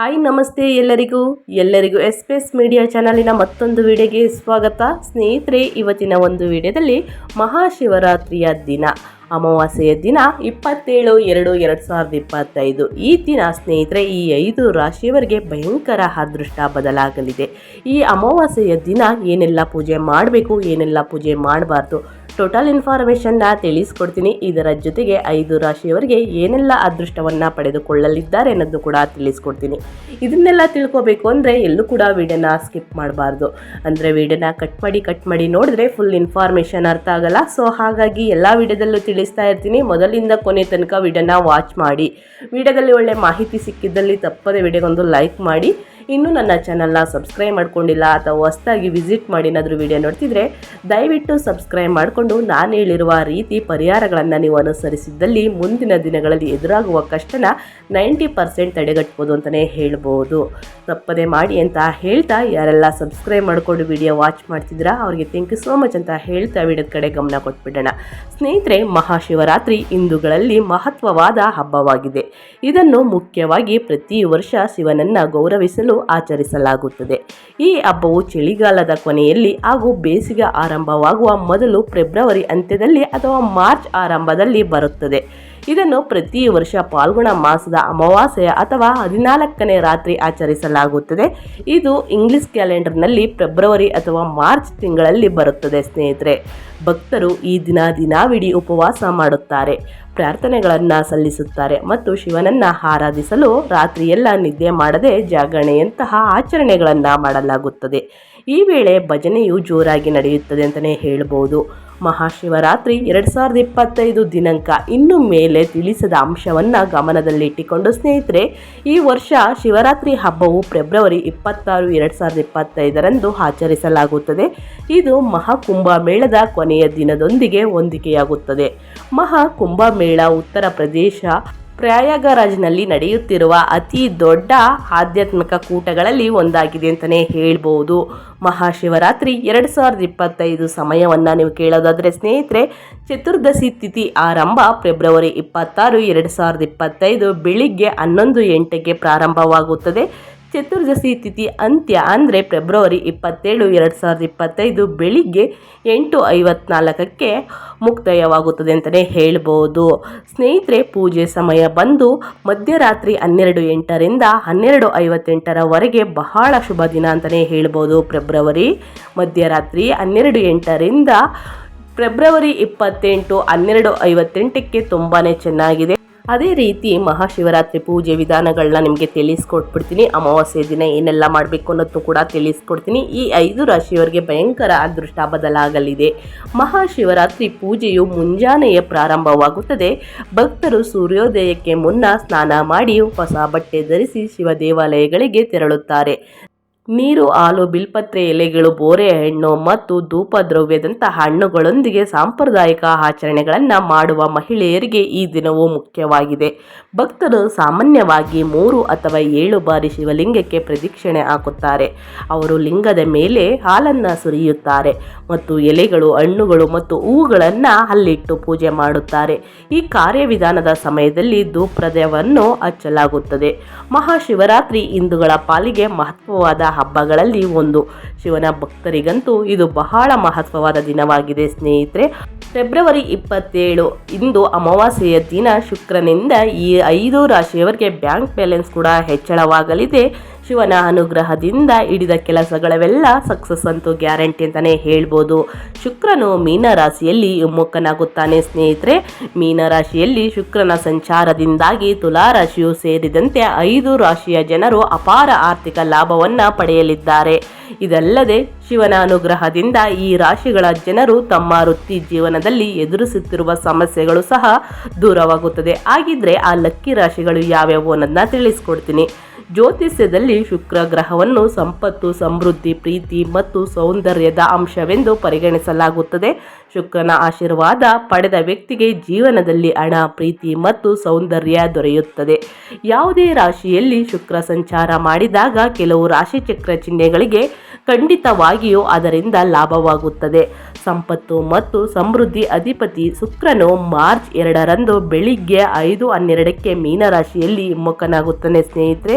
Hi, ನಮಸ್ತೆ ಎಲ್ಲರಿಗೂ. ಎಲ್ಲರಿಗೂ ಎಸ್ ಪಿ ಎಸ್ ಮೀಡಿಯಾ ಚಾನಲಿನ ಮತ್ತೊಂದು ವಿಡಿಯೋಗೆ ಸ್ವಾಗತ. ಸ್ನೇಹಿತರೆ, ಇವತ್ತಿನ ಒಂದು ವಿಡಿಯೋದಲ್ಲಿ ಮಹಾಶಿವರಾತ್ರಿಯ ದಿನ. ಅಮಾವಾಸ್ಯೆಯ ದಿನ ಇಪ್ಪತ್ತೇಳು ಎರಡು ಎರಡು ಸಾವಿರದ ಇಪ್ಪತ್ತೈದು. ಈ ದಿನ, ಸ್ನೇಹಿತರೆ, ಈ ಐದು ರಾಶಿಯವರಿಗೆ ಭಯಂಕರ ಅದೃಷ್ಟ ಬದಲಾಗಲಿದೆ. ಈ ಅಮಾವಾಸ್ಯೆಯ ದಿನ ಏನೆಲ್ಲ ಪೂಜೆ ಮಾಡಬೇಕು, ಏನೆಲ್ಲ ಪೂಜೆ ಮಾಡಬಾರ್ದು ಟೋಟಲ್ ಇನ್ಫಾರ್ಮೇಷನ್ನ ತಿಳಿಸ್ಕೊಡ್ತೀನಿ. ಇದರ ಜೊತೆಗೆ ಐದು ರಾಶಿಯವರಿಗೆ ಏನೆಲ್ಲ ಅದೃಷ್ಟವನ್ನು ಪಡೆದುಕೊಳ್ಳಲಿದ್ದಾರೆ ಅನ್ನೋದು ಕೂಡ ತಿಳಿಸ್ಕೊಡ್ತೀನಿ. ಇದನ್ನೆಲ್ಲ ತಿಳ್ಕೊಬೇಕು ಅಂದರೆ ಎಲ್ಲೂ ಕೂಡ ವಿಡಿಯೋನ ಸ್ಕಿಪ್ ಮಾಡಬಾರ್ದು. ಅಂದರೆ ವಿಡಿಯೋನ ಕಟ್ ಮಾಡಿ ಕಟ್ ಮಾಡಿ ನೋಡಿದ್ರೆ ಫುಲ್ ಇನ್ಫಾರ್ಮೇಷನ್ ಅರ್ಥ ಆಗಲ್ಲ. ಸೊ ಹಾಗಾಗಿ ಎಲ್ಲ ವಿಡಿಯೋದಲ್ಲೂ ತಿಳಿಸ್ತಾ ಇರ್ತೀನಿ. ಮೊದಲಿಂದ ಕೊನೆ ತನಕ ವಿಡಿಯೋನ ವಾಚ್ ಮಾಡಿ. ವಿಡಿಯೋದಲ್ಲಿ ಒಳ್ಳೆ ಮಾಹಿತಿ ಸಿಕ್ಕಿದ್ದಲ್ಲಿ ತಪ್ಪದೆ ವಿಡಿಯೋಗೊಂದು ಲೈಕ್ ಮಾಡಿ. ಇನ್ನೂ ನನ್ನ ಚಾನಲ್ನ ಸಬ್ಸ್ಕ್ರೈಬ್ ಮಾಡ್ಕೊಂಡಿಲ್ಲ ಅಥವಾ ಹೊಸ್ದಾಗಿ ವಿಸಿಟ್ ಮಾಡಿ ಏನಾದರೂ ವಿಡಿಯೋ ನೋಡ್ತಿದ್ರೆ ದಯವಿಟ್ಟು ಸಬ್ಸ್ಕ್ರೈಬ್ ಮಾಡಿಕೊಂಡು ನಾನು ಹೇಳಿರುವ ರೀತಿ ಪರಿಹಾರಗಳನ್ನು ನೀವು ಅನುಸರಿಸಿದ್ದಲ್ಲಿ ಮುಂದಿನ ದಿನಗಳಲ್ಲಿ ಎದುರಾಗುವ ಕಷ್ಟನ ನೈಂಟಿ ಪರ್ಸೆಂಟ್ ತಡೆಗಟ್ಬೋದು ಅಂತಲೇ ಹೇಳ್ಬೋದು. ತಪ್ಪದೆ ಮಾಡಿ ಅಂತ ಹೇಳ್ತಾ ಯಾರೆಲ್ಲ ಸಬ್ಸ್ಕ್ರೈಬ್ ಮಾಡಿಕೊಂಡು ವಿಡಿಯೋ ವಾಚ್ ಮಾಡ್ತಿದ್ರಾ ಅವರಿಗೆ ಥ್ಯಾಂಕ್ ಯು ಸೋ ಮಚ್ ಅಂತ ಹೇಳ್ತಾ ವಿಡಿಯೋದ ಕಡೆ ಗಮನ ಕೊಟ್ಬಿಡೋಣ. ಸ್ನೇಹಿತರೆ, ಮಹಾಶಿವರಾತ್ರಿ ಹಿಂದೂಗಳಲ್ಲಿ ಮಹತ್ವವಾದ ಹಬ್ಬವಾಗಿದೆ. ಇದನ್ನು ಮುಖ್ಯವಾಗಿ ಪ್ರತಿ ವರ್ಷ ಶಿವನನ್ನು ಗೌರವಿಸಲು ಆಚರಿಸಲಾಗುತ್ತದೆ. ಈ ಹಬ್ಬವು ಚಳಿಗಾಲದ ಕೊನೆಯಲ್ಲಿ ಹಾಗೂ ಬೇಸಿಗೆ ಆರಂಭವಾಗುವ ಮೊದಲು ಫೆಬ್ರವರಿ ಅಂತ್ಯದಲ್ಲಿ ಅಥವಾ ಮಾರ್ಚ್ ಆರಂಭದಲ್ಲಿ ಬರುತ್ತದೆ. ಇದನ್ನು ಪ್ರತಿ ವರ್ಷ ಪಾಲ್ಗುಣ ಮಾಸದ ಅಮಾವಾಸ್ಯೆ ಅಥವಾ ಹದಿನಾಲ್ಕನೇ ರಾತ್ರಿ ಆಚರಿಸಲಾಗುತ್ತದೆ. ಇದು ಇಂಗ್ಲಿಷ್ ಕ್ಯಾಲೆಂಡರ್ನಲ್ಲಿ ಫೆಬ್ರವರಿ ಅಥವಾ ಮಾರ್ಚ್ ತಿಂಗಳಲ್ಲಿ ಬರುತ್ತದೆ, ಸ್ನೇಹಿತರೆ. ಭಕ್ತರು ಈ ದಿನ ದಿನಾವಿಡೀ ಉಪವಾಸ ಮಾಡುತ್ತಾರೆ, ಪ್ರಾರ್ಥನೆಗಳನ್ನು ಸಲ್ಲಿಸುತ್ತಾರೆ ಮತ್ತು ಶಿವನನ್ನು ಆರಾಧಿಸಲು ರಾತ್ರಿಯೆಲ್ಲ ನಿದ್ದೆ ಮಾಡದೆ ಜಾಗರಣೆಯಂತಹ ಆಚರಣೆಗಳನ್ನು ಮಾಡಲಾಗುತ್ತದೆ. ಈ ವೇಳೆ ಭಜನೆಯು ಜೋರಾಗಿ ನಡೆಯುತ್ತದೆ ಅಂತಲೇ ಹೇಳ್ಬೋದು. ಮಹಾಶಿವರಾತ್ರಿ ಎರಡು ಸಾವಿರದ ಇಪ್ಪತ್ತೈದು ದಿನಾಂಕ. ಇನ್ನು ಮೇಲೆ ತಿಳಿಸದ ಅಂಶವನ್ನು ಗಮನದಲ್ಲಿಟ್ಟುಕೊಂಡು ಸ್ನೇಹಿತರೆ, ಈ ವರ್ಷ ಶಿವರಾತ್ರಿ ಹಬ್ಬವು ಫೆಬ್ರವರಿ ಇಪ್ಪತ್ತಾರು ಎರಡು ಸಾವಿರದ ಇಪ್ಪತ್ತೈದರಂದು ಆಚರಿಸಲಾಗುತ್ತದೆ. ಇದು ಮಹಾಕುಂಭಮೇಳದ ಕೊನೆಯ ದಿನದೊಂದಿಗೆ ಹೊಂದಿಕೆಯಾಗುತ್ತದೆ. ಮಹಾಕುಂಭಮೇಳ ಉತ್ತರ ಪ್ರದೇಶ ಪ್ರಯಾಗರಾಜ್ನಲ್ಲಿ ನಡೆಯುತ್ತಿರುವ ಅತಿ ದೊಡ್ಡ ಆಧ್ಯಾತ್ಮಿಕ ಕೂಟಗಳಲ್ಲಿ ಒಂದಾಗಿದೆ ಅಂತಲೇ ಹೇಳ್ಬೋದು. ಮಹಾಶಿವರಾತ್ರಿ ಎರಡು ಸಾವಿರದ ಇಪ್ಪತ್ತೈದು ಸಮಯವನ್ನು ನೀವು ಕೇಳೋದಾದರೆ ಸ್ನೇಹಿತರೆ, ಚತುರ್ದಶಿ ತಿಥಿ ಆರಂಭ ಫೆಬ್ರವರಿ ಇಪ್ಪತ್ತಾರು, ಎರಡು ಸಾವಿರದ ಇಪ್ಪತ್ತೈದು ಬೆಳಿಗ್ಗೆ ಹನ್ನೊಂದು ಎಂಟಕ್ಕೆ ಪ್ರಾರಂಭವಾಗುತ್ತದೆ. ಚತುರ್ದಶಿ ತಿಥಿ ಅಂತ್ಯ ಅಂದರೆ ಫೆಬ್ರವರಿ ಇಪ್ಪತ್ತೇಳು, ಎರಡು ಸಾವಿರದ ಇಪ್ಪತ್ತೈದು ಬೆಳಿಗ್ಗೆ ಎಂಟು ಐವತ್ನಾಲ್ಕಕ್ಕೆ ಮುಕ್ತಾಯವಾಗುತ್ತದೆ ಅಂತಲೇ ಹೇಳ್ಬೋದು. ಸ್ನೇಹಿತರೆ, ಪೂಜೆ ಸಮಯ ಬಂದು ಮಧ್ಯರಾತ್ರಿ ಹನ್ನೆರಡು ಎಂಟರಿಂದ ಹನ್ನೆರಡು ಐವತ್ತೆಂಟರವರೆಗೆ ಬಹಳ ಶುಭ ದಿನ ಅಂತಲೇ ಹೇಳ್ಬೋದು. ಫೆಬ್ರವರಿ ಮಧ್ಯರಾತ್ರಿ ಹನ್ನೆರಡು ಎಂಟರಿಂದ ಫೆಬ್ರವರಿ ಇಪ್ಪತ್ತೆಂಟು ಹನ್ನೆರಡು ಐವತ್ತೆಂಟಕ್ಕೆ ತುಂಬಾ ಚೆನ್ನಾಗಿದೆ. ಅದೇ ರೀತಿ ಮಹಾಶಿವರಾತ್ರಿ ಪೂಜೆ ವಿಧಾನಗಳನ್ನ ನಿಮಗೆ ತಿಳಿಸ್ಕೊಟ್ಬಿಡ್ತೀನಿ. ಅಮಾವಾಸ್ಯೆ ದಿನ ಏನೆಲ್ಲ ಮಾಡಬೇಕು ಅನ್ನೋದು ಕೂಡ ತಿಳಿಸ್ಕೊಡ್ತೀನಿ. ಈ ಐದು ರಾಶಿಯವರಿಗೆ ಭಯಂಕರ ಅದೃಷ್ಟ ಬದಲಾಗಲಿದೆ. ಮಹಾಶಿವರಾತ್ರಿ ಪೂಜೆಯು ಮುಂಜಾನೆಯೇ ಪ್ರಾರಂಭವಾಗುತ್ತದೆ. ಭಕ್ತರು ಸೂರ್ಯೋದಯಕ್ಕೆ ಮುನ್ನ ಸ್ನಾನ ಮಾಡಿ ಹೊಸ ಬಟ್ಟೆ ಧರಿಸಿ ಶಿವ ದೇವಾಲಯಗಳಿಗೆ ತೆರಳುತ್ತಾರೆ. ನೀರು, ಹಾಲು, ಬಿಲ್ಪತ್ರೆ, ಎಲೆಗಳು, ಬೋರೆ, ಹಣ್ಣು ಮತ್ತು ಧೂಪ ದ್ರವ್ಯದಂತಹ ಹಣ್ಣುಗಳೊಂದಿಗೆ ಸಾಂಪ್ರದಾಯಿಕ ಆಚರಣೆಗಳನ್ನು ಮಾಡುವ ಮಹಿಳೆಯರಿಗೆ ಈ ದಿನವು ಮುಖ್ಯವಾಗಿದೆ. ಭಕ್ತರು ಸಾಮಾನ್ಯವಾಗಿ ಮೂರು ಅಥವಾ ಏಳು ಬಾರಿ ಶಿವಲಿಂಗಕ್ಕೆ ಪ್ರದಕ್ಷಿಣೆ ಹಾಕುತ್ತಾರೆ. ಅವರು ಲಿಂಗದ ಮೇಲೆ ಹಾಲನ್ನು ಸುರಿಯುತ್ತಾರೆ ಮತ್ತು ಎಲೆಗಳು, ಹಣ್ಣುಗಳು ಮತ್ತು ಹೂವುಗಳನ್ನು ಅಲ್ಲಿಟ್ಟು ಪೂಜೆ ಮಾಡುತ್ತಾರೆ. ಈ ಕಾರ್ಯವಿಧಾನದ ಸಮಯದಲ್ಲಿ ಧೂಪ್ರದವನ್ನು ಹಚ್ಚಲಾಗುತ್ತದೆ. ಮಹಾಶಿವರಾತ್ರಿ ಹಿಂದೂಗಳ ಪಾಲಿಗೆ ಮಹತ್ವವಾದ ಹಬ್ಬಗಳಲ್ಲಿ ಒಂದು. ಶಿವನ ಭಕ್ತರಿಗಂತೂ ಇದು ಬಹಳ ಮಹತ್ವವಾದ ದಿನವಾಗಿದೆ, ಸ್ನೇಹಿತರೆ. ಫೆಬ್ರವರಿ ಇಪ್ಪತ್ತೇಳು, ಇಂದು ಅಮಾವಾಸ್ಯೆಯ ದಿನ. ಶುಕ್ರನಿಂದ ಈ ಐದು ರಾಶಿಯವರಿಗೆ ಬ್ಯಾಂಕ್ ಬ್ಯಾಲೆನ್ಸ್ ಕೂಡ ಹೆಚ್ಚಳವಾಗಲಿದೆ. ಶಿವನ ಅನುಗ್ರಹದಿಂದ ಹಿಡಿದ ಕೆಲಸಗಳವೆಲ್ಲ ಸಕ್ಸಸ್ ಅಂತೂ ಗ್ಯಾರಂಟಿ ಅಂತಲೇ ಹೇಳ್ಬೋದು. ಶುಕ್ರನು ಮೀನರಾಶಿಯಲ್ಲಿ ಒಮ್ಮುಖನಾಗುತ್ತಾನೆ ಸ್ನೇಹಿತರೆ. ಮೀನರಾಶಿಯಲ್ಲಿ ಶುಕ್ರನ ಸಂಚಾರದಿಂದಾಗಿ ತುಲಾರಾಶಿಯು ಸೇರಿದಂತೆ ಐದು ರಾಶಿಯ ಜನರು ಅಪಾರ ಆರ್ಥಿಕ ಲಾಭವನ್ನು ಪಡೆಯಲಿದ್ದಾರೆ. ಇದಲ್ಲದೆ ಶಿವನ ಅನುಗ್ರಹದಿಂದ ಈ ರಾಶಿಗಳ ಜನರು ತಮ್ಮ ವೃತ್ತಿ ಜೀವನದಲ್ಲಿ ಎದುರಿಸುತ್ತಿರುವ ಸಮಸ್ಯೆಗಳು ಸಹ ದೂರವಾಗುತ್ತದೆ. ಹಾಗಿದ್ರೆ ಆ ಲಕ್ಕಿ ರಾಶಿಗಳು ಯಾವ್ಯಾವು ಅನ್ನೋದನ್ನ ತಿಳಿಸ್ಕೊಡ್ತೀನಿ. ಜ್ಯೋತಿಷ್ಯದಲ್ಲಿ ಶುಕ್ರ ಗ್ರಹವನ್ನು ಸಂಪತ್ತು, ಸಮೃದ್ಧಿ, ಪ್ರೀತಿ ಮತ್ತು ಸೌಂದರ್ಯದ ಅಂಶವೆಂದು ಪರಿಗಣಿಸಲಾಗುತ್ತದೆ. ಶುಕ್ರನ ಆಶೀರ್ವಾದ ಪಡೆದ ವ್ಯಕ್ತಿಗೆ ಜೀವನದಲ್ಲಿ ಹಣ, ಪ್ರೀತಿ ಮತ್ತು ಸೌಂದರ್ಯ ದೊರೆಯುತ್ತದೆ. ಯಾವುದೇ ರಾಶಿಯಲ್ಲಿ ಶುಕ್ರ ಸಂಚಾರ ಮಾಡಿದಾಗ ಕೆಲವು ರಾಶಿಚಕ್ರ ಚಿಹ್ನೆಗಳಿಗೆ ಖಂಡಿತವಾಗಿಯೂ ಅದರಿಂದ ಲಾಭವಾಗುತ್ತದೆ. ಸಂಪತ್ತು ಮತ್ತು ಸಮೃದ್ಧಿ ಅಧಿಪತಿ ಶುಕ್ರನು ಮಾರ್ಚ್ ಎರಡರಂದು ಬೆಳಿಗ್ಗೆ ಐದು ಹನ್ನೆರಡಕ್ಕೆ ಮೀನರಾಶಿಯಲ್ಲಿ ಹಿಮ್ಮುಖನಾಗುತ್ತಾನೆ ಸ್ನೇಹಿತರೆ.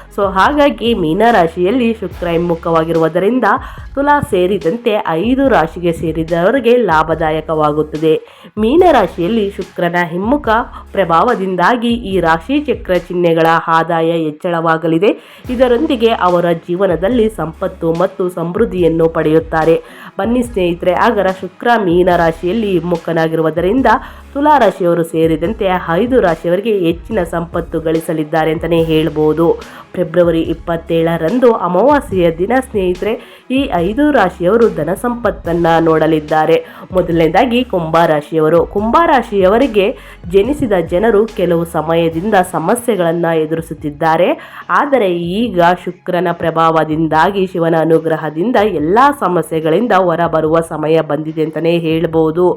ಸೊ ಹಾಗಾಗಿ ಮೀನರಾಶಿಯಲ್ಲಿ ಶುಕ್ರ ಹಿಮ್ಮುಖವಾಗಿರುವುದರಿಂದ ತುಲಾ ಸೇರಿದಂತೆ ಐದು ರಾಶಿಗೆ ಸೇರಿದವರಿಗೆ ಲಾಭದಾಯಕವಾಗುತ್ತದೆ. ಮೀನರಾಶಿಯಲ್ಲಿ ಶುಕ್ರನ ಹಿಮ್ಮುಖ ಪ್ರಭಾವದಿಂದಾಗಿ ಈ ರಾಶಿ ಚಕ್ರ ಚಿಹ್ನೆಗಳ ಆದಾಯ ಹೆಚ್ಚಳವಾಗಲಿದೆ. ಇದರೊಂದಿಗೆ ಅವರ ಜೀವನದಲ್ಲಿ ಸಂಪತ್ತು ಮತ್ತು ಸಮೃದ್ಧಿಯನ್ನು ಪಡೆಯುತ್ತಾರೆ. ಬನ್ನಿ ಸ್ನೇಹಿತರೆ, ಆಗರ ಶುಕ್ರ ಮೀನ ರಾಶಿಯಲ್ಲಿ ಹಿಮ್ಮುಖನಾಗಿರುವುದರಿಂದ ತುಲಾ ರಾಶಿಯವರು ಸೇರಿದಂತೆ ಐದು ರಾಶಿಯವರಿಗೆ ಹೆಚ್ಚಿನ ಸಂಪತ್ತು ಗಳಿಸಲಿದ್ದಾರೆ ಅಂತಲೇ ಹೇಳ್ಬೋದು. ಫೆಬ್ರವರಿ ಇಪ್ಪತ್ತೇಳರಂದು ಅಮಾವಾಸ್ಯೆಯ ದಿನ, ಸ್ನೇಹಿತರೆ, ಈ ಐದು ರಾಶಿಯವರು ಧನ ಸಂಪತ್ತನ್ನು ನೋಡಲಿದ್ದಾರೆ. ಮೊದಲನೇದಾಗಿ ಕುಂಭರಾಶಿಯವರು ಕುಂಭರಾಶಿಯವರಿಗೆ ಜನಿಸಿದ ಜನರು ಕೆಲವು ಸಮಯದಿಂದ ಸಮಸ್ಯೆಗಳನ್ನು ಎದುರಿಸುತ್ತಿದ್ದಾರೆ. ಆದರೆ ಈಗ ಶುಕ್ರನ ಪ್ರಭಾವದಿಂದಾಗಿ ಶಿವನ ಅನುಗ್ರಹದಿಂದ ಎಲ್ಲ ಸಮಸ್ಯೆಗಳಿಂದ ಹೊರಬರುವ ಸಮಯ ಬಂದಿದೆ ಅಂತಲೇ ಹೇಳ್ಬೋದು.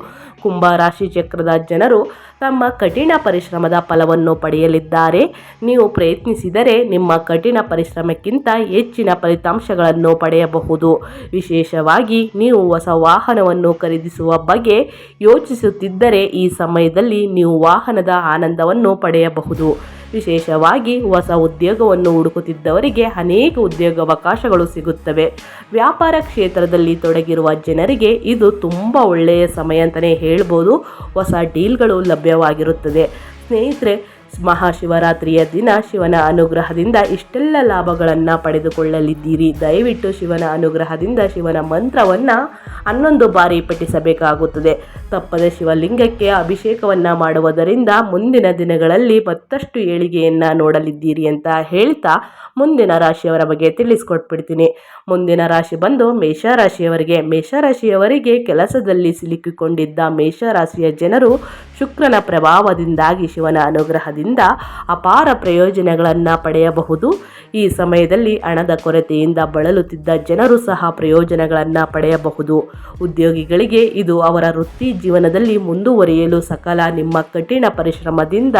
ಕುಂಭರಾಶಿ ಚಕ್ರದ ಜನರು ತಮ್ಮ ಕಠಿಣ ಪರಿಶ್ರಮದ ಫಲವನ್ನು ಪಡೆಯಲಿದ್ದಾರೆ. ನೀವು ಪ್ರಯತ್ನಿಸಿದರೆ ನಿಮ್ಮ ಕಠಿಣ ಪರಿಶ್ರಮಕ್ಕಿಂತ ಹೆಚ್ಚಿನ ಫಲಿತಾಂಶಗಳನ್ನು ಪಡೆಯಬಹುದು. ವಿಶೇಷವಾಗಿ ನೀವು ಹೊಸ ವಾಹನವನ್ನು ಖರೀದಿಸುವ ಬಗ್ಗೆ ಯೋಚಿಸುತ್ತಿದ್ದರೆ ಈ ಸಮಯದಲ್ಲಿ ನೀವು ವಾಹನದ ಆನಂದವನ್ನು ಪಡೆಯಬಹುದು. ವಿಶೇಷವಾಗಿ ಹೊಸ ಉದ್ಯೋಗವನ್ನು ಹುಡುಕುತ್ತಿದ್ದವರಿಗೆ ಅನೇಕ ಉದ್ಯೋಗಾವಕಾಶಗಳು ಸಿಗುತ್ತವೆ. ವ್ಯಾಪಾರ ಕ್ಷೇತ್ರದಲ್ಲಿ ತೊಡಗಿರುವ ಜನರಿಗೆ ಇದು ತುಂಬ ಒಳ್ಳೆಯ ಸಮಯ ಅಂತಲೇ ಹೇಳ್ಬೋದು. ಹೊಸ ಡೀಲ್ಗಳು ಲಭ್ಯವಾಗಿರುತ್ತದೆ. ಸ್ನೇಹಿತರೆ ಮಹಾಶಿವರಾತ್ರಿಯ ದಿನ ಶಿವನ ಅನುಗ್ರಹದಿಂದ ಇಷ್ಟೆಲ್ಲ ಲಾಭಗಳನ್ನು ಪಡೆದುಕೊಳ್ಳಲಿದ್ದೀರಿ. ದಯವಿಟ್ಟು ಶಿವನ ಅನುಗ್ರಹದಿಂದ ಶಿವನ ಮಂತ್ರವನ್ನು ಹನ್ನೊಂದು ಬಾರಿ ಪಠಿಸಬೇಕಾಗುತ್ತದೆ. ತಪ್ಪದೆ ಶಿವಲಿಂಗಕ್ಕೆ ಅಭಿಷೇಕವನ್ನು ಮಾಡುವುದರಿಂದ ಮುಂದಿನ ದಿನಗಳಲ್ಲಿ ಮತ್ತಷ್ಟು ಏಳಿಗೆಯನ್ನು ನೋಡಲಿದ್ದೀರಿ ಅಂತ ಹೇಳ್ತಾ ಮುಂದಿನ ರಾಶಿಯವರ ಬಗ್ಗೆ ತಿಳಿಸ್ಕೊಟ್ಬಿಡ್ತೀನಿ. ಮುಂದಿನ ರಾಶಿ ಬಂದು ಮೇಷರಾಶಿಯವರಿಗೆ ಮೇಷರಾಶಿಯವರಿಗೆ ಕೆಲಸದಲ್ಲಿ ಸಿಲುಕಿಕೊಂಡಿದ್ದ ಮೇಷರಾಶಿಯ ಜನರು ಶುಕ್ರನ ಪ್ರಭಾವದಿಂದಾಗಿ ಶಿವನ ಅನುಗ್ರಹದಿಂದ ಅಪಾರ ಪ್ರಯೋಜನಗಳನ್ನು ಪಡೆಯಬಹುದು. ಈ ಸಮಯದಲ್ಲಿ ಹಣದ ಕೊರತೆಯಿಂದ ಬಳಲುತ್ತಿದ್ದ ಜನರು ಸಹ ಪ್ರಯೋಜನಗಳನ್ನು ಪಡೆಯಬಹುದು. ಉದ್ಯೋಗಿಗಳಿಗೆ ಇದು ಅವರ ವೃತ್ತಿ ಜೀವನದಲ್ಲಿ ಮುಂದುವರಿಯಲು ಸಕಲ ನಿಮ್ಮ ಕಠಿಣ ಪರಿಶ್ರಮದಿಂದ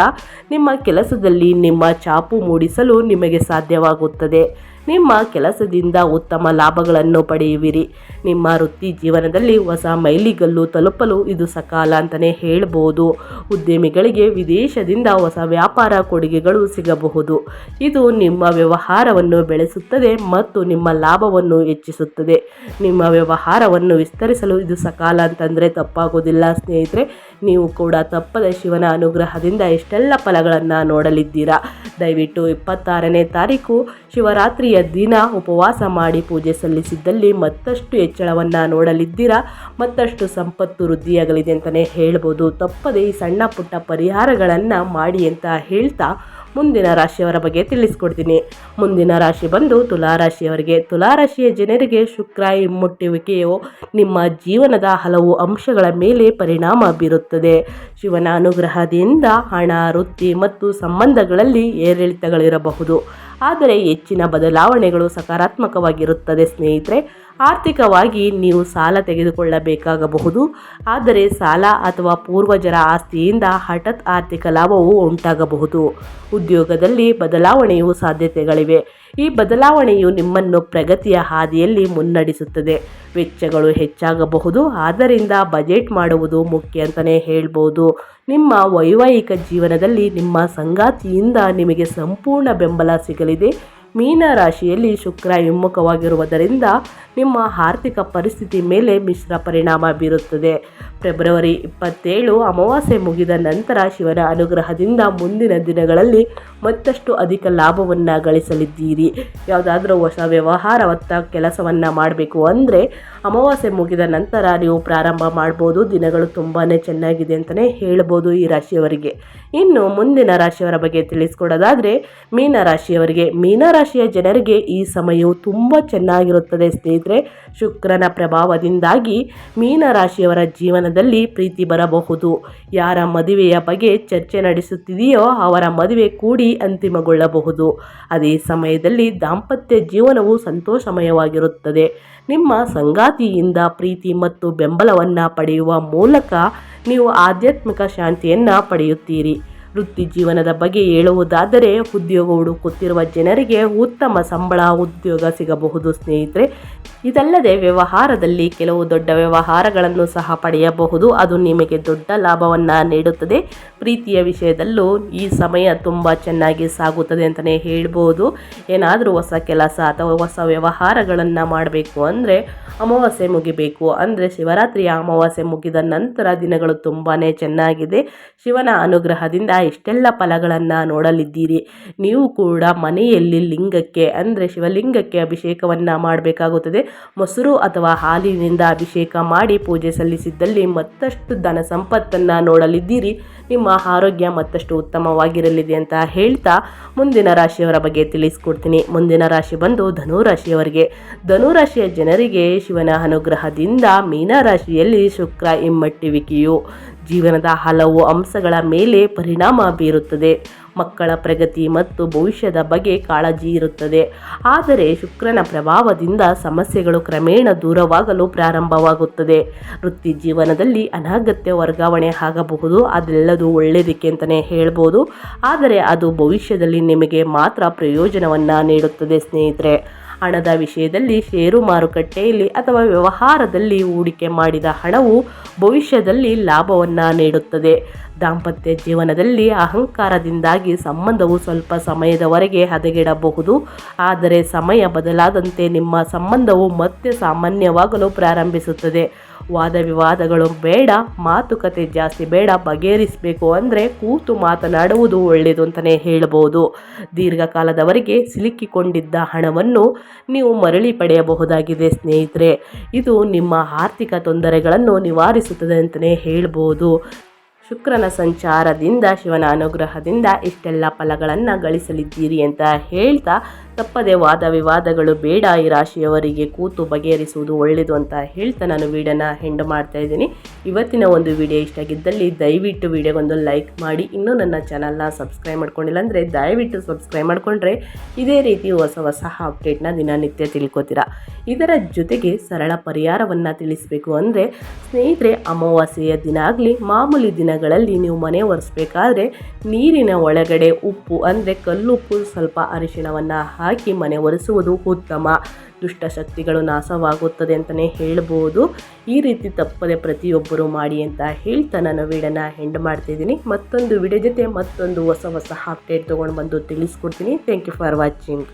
ನಿಮ್ಮ ಕೆಲಸದಲ್ಲಿ ನಿಮ್ಮ ಚಾಪು ಮೂಡಿಸಲು ನಿಮಗೆ ಸಾಧ್ಯವಾಗುತ್ತದೆ. ನಿಮ್ಮ ಕೆಲಸದಿಂದ ಉತ್ತಮ ಲಾಭಗಳನ್ನು ಪಡೆಯುವಿರಿ. ನಿಮ್ಮ ವೃತ್ತಿ ಜೀವನದಲ್ಲಿ ಹೊಸ ಮೈಲಿಗಲ್ಲು ತಲುಪಲು ಇದು ಸಕಾಲ ಅಂತಲೇ ಹೇಳ್ಬೋದು. ಉದ್ಯಮಿಗಳಿಗೆ ವಿದೇಶದಿಂದ ಹೊಸ ವ್ಯಾಪಾರ ಕೊಡುಗೆಗಳು ಸಿಗಬಹುದು. ಇದು ನಿಮ್ಮ ವ್ಯವಹಾರವನ್ನು ಬೆಳೆಸುತ್ತದೆ ಮತ್ತು ನಿಮ್ಮ ಲಾಭವನ್ನು ಹೆಚ್ಚಿಸುತ್ತದೆ. ನಿಮ್ಮ ವ್ಯವಹಾರವನ್ನು ವಿಸ್ತರಿಸಲು ಇದು ಸಕಾಲ ಅಂತಂದರೆ ತಪ್ಪಾಗೋದಿಲ್ಲ ಸ್ನೇಹಿತರೆ. ನೀವು ಕೂಡ ತಪ್ಪದ ಶಿವನ ಅನುಗ್ರಹದಿಂದ ಇಷ್ಟೆಲ್ಲ ಫಲಗಳನ್ನು ನೋಡಲಿದ್ದೀರಾ. ದಯವಿಟ್ಟು ಇಪ್ಪತ್ತಾರನೇ ತಾರೀಕು ಶಿವರಾತ್ರಿಯ ದಿನ ಉಪವಾಸ ಮಾಡಿ ಪೂಜೆ ಸಲ್ಲಿಸಿದ್ದಲ್ಲಿ ಮತ್ತಷ್ಟು ಹೆಚ್ಚಳವನ್ನು ನೋಡಲಿದ್ದೀರಾ? ಮತ್ತಷ್ಟು ಸಂಪತ್ತು ವೃದ್ಧಿಯಾಗಲಿದೆ ಅಂತಲೇ ಹೇಳ್ಬೋದು. ತಪ್ಪದೆ ಈ ಸಣ್ಣ ಪುಟ್ಟ ಪರಿಹಾರಗಳನ್ನು ಮಾಡಿ ಅಂತ ಹೇಳ್ತಾ ಮುಂದಿನ ರಾಶಿಯವರ ಬಗ್ಗೆ ತಿಳಿಸ್ಕೊಡ್ತೀನಿ. ಮುಂದಿನ ರಾಶಿ ಬಂದು ತುಲಾರಾಶಿಯವರಿಗೆ ತುಲಾರಾಶಿಯ ಜನರಿಗೆ ಶುಕ್ರ, ಮುಟ್ಟುವಿಕೆಯು ನಿಮ್ಮ ಜೀವನದ ಹಲವು ಅಂಶಗಳ ಮೇಲೆ ಪರಿಣಾಮ ಬೀರುತ್ತದೆ. ಶಿವನ ಅನುಗ್ರಹದಿಂದ ಹಣ, ವೃತ್ತಿ ಮತ್ತು ಸಂಬಂಧಗಳಲ್ಲಿ ಏರಿಳಿತಗಳಿರಬಹುದು. ಆದರೆ ಹೆಚ್ಚಿನ ಬದಲಾವಣೆಗಳು ಸಕಾರಾತ್ಮಕವಾಗಿರುತ್ತದೆ ಸ್ನೇಹಿತರೆ. ಆರ್ಥಿಕವಾಗಿ ನೀವು ಸಾಲ ತೆಗೆದುಕೊಳ್ಳಬೇಕಾಗಬಹುದು. ಆದರೆ ಸಾಲ ಅಥವಾ ಪೂರ್ವಜರ ಆಸ್ತಿಯಿಂದ ಹಠಾತ್ ಆರ್ಥಿಕ ಲಾಭವು ಉಂಟಾಗಬಹುದು. ಉದ್ಯೋಗದಲ್ಲಿ ಬದಲಾವಣೆಯು ಸಾಧ್ಯತೆಗಳಿವೆ. ಈ ಬದಲಾವಣೆಯು ನಿಮ್ಮನ್ನು ಪ್ರಗತಿಯ ಹಾದಿಯಲ್ಲಿ ಮುನ್ನಡೆಸುತ್ತದೆ. ವೆಚ್ಚಗಳು ಹೆಚ್ಚಾಗಬಹುದು. ಆದ್ದರಿಂದ ಬಜೆಟ್ ಮಾಡುವುದು ಮುಖ್ಯ ಅಂತಲೇ ಹೇಳ್ಬೋದು. ನಿಮ್ಮ ವೈವಾಹಿಕ ಜೀವನದಲ್ಲಿ ನಿಮ್ಮ ಸಂಗಾತಿಯಿಂದ ನಿಮಗೆ ಸಂಪೂರ್ಣ ಬೆಂಬಲ ಸಿಗಲಿದೆ. ಮೀನ ರಾಶಿಯಲ್ಲಿ ಶುಕ್ರ ಹಿಮ್ಮುಖವಾಗಿರುವುದರಿಂದ ನಿಮ್ಮ ಆರ್ಥಿಕ ಪರಿಸ್ಥಿತಿ ಮೇಲೆ ಮಿಶ್ರ ಪರಿಣಾಮ ಬೀರುತ್ತದೆ. ಫೆಬ್ರವರಿ ಇಪ್ಪತ್ತೇಳು ಅಮಾವಾಸ್ಯೆ ಮುಗಿದ ನಂತರ ಶಿವನ ಅನುಗ್ರಹದಿಂದ ಮುಂದಿನ ದಿನಗಳಲ್ಲಿ ಮತ್ತಷ್ಟು ಅಧಿಕ ಲಾಭವನ್ನು ಗಳಿಸಲಿದ್ದೀರಿ. ಯಾವುದಾದ್ರೂ ಹೊಸ ವ್ಯವಹಾರವತ್ತ ಕೆಲಸವನ್ನು ಮಾಡಬೇಕು ಅಂದರೆ ಅಮಾವಾಸ್ಯೆ ಮುಗಿದ ನಂತರ ನೀವು ಪ್ರಾರಂಭ ಮಾಡ್ಬೋದು. ದಿನಗಳು ತುಂಬಾ ಚೆನ್ನಾಗಿದೆ ಅಂತಲೇ ಹೇಳ್ಬೋದು ಈ ರಾಶಿಯವರಿಗೆ. ಇನ್ನು ಮುಂದಿನ ರಾಶಿಯವರ ಬಗ್ಗೆ ತಿಳಿಸ್ಕೊಡೋದಾದರೆ ಮೀನರಾಶಿಯವರಿಗೆ ಮೀನರಾಶಿಯ ಜನರಿಗೆ ಈ ಸಮಯವು ತುಂಬ ಚೆನ್ನಾಗಿರುತ್ತದೆ ಸ್ನೇಹಿತರೆ. ಶುಕ್ರನ ಪ್ರಭಾವದಿಂದಾಗಿ ಮೀನರಾಶಿಯವರ ಜೀವನದಲ್ಲಿ ಪ್ರೀತಿ ಬರಬಹುದು. ಯಾರ ಮದುವೆಯ ಬಗ್ಗೆ ಚರ್ಚೆ ನಡೆಸುತ್ತಿದೆಯೋ ಅವರ ಮದುವೆ ಕೂಡಿ ಅಂತಿಮಗೊಳ್ಳಬಹುದು. ಅದೇ ಸಮಯದಲ್ಲಿ ದಾಂಪತ್ಯ ಜೀವನವು ಸಂತೋಷಮಯವಾಗಿರುತ್ತದೆ. ನಿಮ್ಮ ಸಂಗಾತಿಯಿಂದ ಪ್ರೀತಿ ಮತ್ತು ಬೆಂಬಲವನ್ನು ಪಡೆಯುವ ಮೂಲಕ ನೀವು ಆಧ್ಯಾತ್ಮಿಕ ಶಾಂತಿಯನ್ನು ಪಡೆಯುತ್ತೀರಿ. ವೃತ್ತಿ ಜೀವನದ ಬಗ್ಗೆ ಹೇಳುವುದಾದರೆ ಉದ್ಯೋಗ ಹುಡುಕುತ್ತಿರುವ ಜನರಿಗೆ ಉತ್ತಮ ಸಂಬಳ ಉದ್ಯೋಗ ಸಿಗಬಹುದು ಸ್ನೇಹಿತರೆ. ಇದಲ್ಲದೆ ವ್ಯವಹಾರದಲ್ಲಿ ಕೆಲವು ದೊಡ್ಡ ವ್ಯವಹಾರಗಳನ್ನು ಸಹ ಪಡೆಯಬಹುದು. ಅದು ನಿಮಗೆ ದೊಡ್ಡ ಲಾಭವನ್ನು ನೀಡುತ್ತದೆ. ಪ್ರೀತಿಯ ವಿಷಯದಲ್ಲೂ ಈ ಸಮಯ ತುಂಬ ಚೆನ್ನಾಗಿ ಸಾಗುತ್ತದೆ ಅಂತಲೇ ಹೇಳ್ಬೋದು. ಏನಾದರೂ ಹೊಸ ಕೆಲಸ ಅಥವಾ ಹೊಸ ವ್ಯವಹಾರಗಳನ್ನು ಮಾಡಬೇಕು ಅಂದರೆ ಅಮಾವಾಸ್ಯೆ ಮುಗಿಬೇಕು. ಅಂದರೆ ಶಿವರಾತ್ರಿಯ ಅಮಾವಾಸ್ಯೆ ಮುಗಿದ ನಂತರ ದಿನಗಳು ತುಂಬಾ ಚೆನ್ನಾಗಿದೆ. ಶಿವನ ಅನುಗ್ರಹದಿಂದ ಇಷ್ಟೆಲ್ಲ ಫಲಗಳನ್ನು ನೋಡಲಿದ್ದೀರಿ. ನೀವು ಕೂಡ ಮನೆಯಲ್ಲಿ ಲಿಂಗಕ್ಕೆ, ಅಂದರೆ ಶಿವಲಿಂಗಕ್ಕೆ ಅಭಿಷೇಕವನ್ನು ಮಾಡಬೇಕಾಗುತ್ತದೆ. ಮೊಸರು ಅಥವಾ ಹಾಲಿನಿಂದ ಅಭಿಷೇಕ ಮಾಡಿ ಪೂಜೆ ಸಲ್ಲಿಸಿದ್ದಲ್ಲಿ ಮತ್ತಷ್ಟು ಧನ ಸಂಪತ್ತನ್ನು ನೋಡಲಿದ್ದೀರಿ. ನಿಮ್ಮ ಆರೋಗ್ಯ ಮತ್ತಷ್ಟು ಉತ್ತಮವಾಗಿರಲಿದೆ ಅಂತ ಹೇಳ್ತಾ ಮುಂದಿನ ರಾಶಿಯವರ ಬಗ್ಗೆ ತಿಳಿಸ್ಕೊಡ್ತೀನಿ. ಮುಂದಿನ ರಾಶಿ ಬಂದು ಧನುರಾಶಿಯವರಿಗೆ. ಧನುರಾಶಿಯ ಧನು ರಾಶಿಯ ಜನರಿಗೆ ಶಿವನ ಅನುಗ್ರಹದಿಂದ ಮೀನರಾಶಿಯಲ್ಲಿ ಶುಕ್ರ ಹಿಮ್ಮಟ್ಟುವಿಕೆಯು. ಜೀವನದ ಹಲವು ಅಂಶಗಳ ಮೇಲೆ ಪರಿಣಾಮ ಬೀರುತ್ತದೆ. ಮಕ್ಕಳ ಪ್ರಗತಿ ಮತ್ತು ಭವಿಷ್ಯದ ಬಗ್ಗೆ ಕಾಳಜಿ ಇರುತ್ತದೆ. ಆದರೆ ಶುಕ್ರನ ಪ್ರಭಾವದಿಂದ ಸಮಸ್ಯೆಗಳು ಕ್ರಮೇಣ ದೂರವಾಗಲು ಪ್ರಾರಂಭವಾಗುತ್ತದೆ. ವೃತ್ತಿ ಜೀವನದಲ್ಲಿ ಅನಗತ್ಯ ವರ್ಗಾವಣೆ ಆಗಬಹುದು. ಅದೆಲ್ಲದೂ ಒಳ್ಳೆಯದಕ್ಕೆ ಅಂತಲೇ ಹೇಳ್ಬೋದು. ಆದರೆ ಅದು ಭವಿಷ್ಯದಲ್ಲಿ ನಿಮಗೆ ಮಾತ್ರ ಪ್ರಯೋಜನವನ್ನು ನೀಡುತ್ತದೆ ಸ್ನೇಹಿತರೆ. ಹಣದ ವಿಷಯದಲ್ಲಿ ಷೇರು ಮಾರುಕಟ್ಟೆಯಲ್ಲಿ ಅಥವಾ ವ್ಯವಹಾರದಲ್ಲಿ ಹೂಡಿಕೆ ಮಾಡಿದ ಹಣವು ಭವಿಷ್ಯದಲ್ಲಿ ಲಾಭವನ್ನು ನೀಡುತ್ತದೆ. ದಾಂಪತ್ಯ ಜೀವನದಲ್ಲಿ ಅಹಂಕಾರದಿಂದಾಗಿ ಸಂಬಂಧವು ಸ್ವಲ್ಪ ಸಮಯದವರೆಗೆ ಹದಗೆಡಬಹುದು. ಆದರೆ ಸಮಯ ಬದಲಾದಂತೆ ನಿಮ್ಮ ಸಂಬಂಧವು ಮತ್ತೆ ಸಾಮಾನ್ಯವಾಗಲು ಪ್ರಾರಂಭಿಸುತ್ತದೆ. ವಾದ ವಿವಾದಗಳು ಬೇಡ, ಮಾತುಕತೆ ಜಾಸ್ತಿ ಬೇಡ, ಬಗೆಹರಿಸಬೇಕು ಅಂದರೆ ಕೂತು ಮಾತನಾಡುವುದು ಒಳ್ಳೆಯದು ಅಂತಲೇ ಹೇಳ್ಬೋದು. ದೀರ್ಘಕಾಲದವರೆಗೆ ಸಿಲುಕಿಕೊಂಡಿದ್ದ ಹಣವನ್ನು ನೀವು ಮರಳಿ ಪಡೆಯಬಹುದಾಗಿದೆ ಸ್ನೇಹಿತರೆ. ಇದು ನಿಮ್ಮ ಆರ್ಥಿಕ ತೊಂದರೆಗಳನ್ನು ನಿವಾರಿಸುತ್ತದೆ ಅಂತಲೇ ಹೇಳ್ಬೋದು. ಶುಕ್ರನ ಸಂಚಾರದಿಂದ, ಶಿವನ ಅನುಗ್ರಹದಿಂದ ಇಷ್ಟೆಲ್ಲ ಫಲಗಳನ್ನು ಗಳಿಸಲಿದ್ದೀರಿ ಅಂತ ಹೇಳ್ತಾ ತಪ್ಪದೆ ವಾದ ವಿವಾದಗಳು ಬೇಡ ಈ ರಾಶಿಯವರಿಗೆ ಕೂತು ಬಗೆಹರಿಸುವುದು ಒಳ್ಳೆಯದು ಅಂತ ಹೇಳ್ತಾ ನಾನು ವೀಡಿಯೋನ ಹೆಂಡು ಮಾಡ್ತಾ ಇದ್ದೀನಿ. ಇವತ್ತಿನ ಒಂದು ವಿಡಿಯೋ ಇಷ್ಟ ಆಗಿದ್ದಲ್ಲಿ ದಯವಿಟ್ಟು ವಿಡಿಯೋಗೊಂದು ಲೈಕ್ ಮಾಡಿ. ಇನ್ನೂ ನನ್ನ ಚಾನಲ್ನ ಸಬ್ಸ್ಕ್ರೈಬ್ ಮಾಡ್ಕೊಂಡಿಲ್ಲ ಅಂದರೆ ದಯವಿಟ್ಟು ಸಬ್ಸ್ಕ್ರೈಬ್ ಮಾಡಿಕೊಂಡ್ರೆ ಇದೇ ರೀತಿ ಹೊಸ ಹೊಸ ಅಪ್ಡೇಟ್ನ ದಿನನಿತ್ಯ ತಿಳ್ಕೊತೀರಾ. ಇದರ ಜೊತೆಗೆ ಸರಳ ಪರಿಹಾರವನ್ನು ತಿಳಿಸಬೇಕು ಅಂದರೆ ಸ್ನೇಹಿತರೆ, ಅಮಾವಾಸ್ಯೆಯ ದಿನ ಆಗಲಿ, ಮಾಮೂಲಿ ದಿನಗಳಲ್ಲಿ ನೀವು ಮನೆ ಒರೆಸ್ಬೇಕಾದ್ರೆ ನೀರಿನ ಒಳಗಡೆ ಉಪ್ಪು, ಅಂದರೆ ಕಲ್ಲುಪ್ಪು ಸ್ವಲ್ಪ ಅರಿಶಿಣವನ್ನು ಹಾಕಿ ಮನೆ ಒರೆಸುವುದು ಉತ್ತಮ. ದುಷ್ಟಶಕ್ತಿಗಳು ನಾಶವಾಗುತ್ತದೆ ಅಂತಲೇ ಹೇಳ್ಬೋದು. ಈ ರೀತಿ ತಪ್ಪದೆ ಪ್ರತಿಯೊಬ್ಬರು ಮಾಡಿ ಅಂತ ಹೇಳ್ತಾ ನಾನು ವೀಡನ್ನು ಹೆಂಡ್ ಮಾಡ್ತಿದ್ದೀನಿ. ಮತ್ತೊಂದು ವಿಡಿಯೋ ಜೊತೆ ಮತ್ತೊಂದು ಹೊಸ ಹೊಸ ಅಪ್ಡೇಟ್ ತೊಗೊಂಡು ಬಂದು ತಿಳಿಸ್ಕೊಡ್ತೀನಿ. Thank you for watching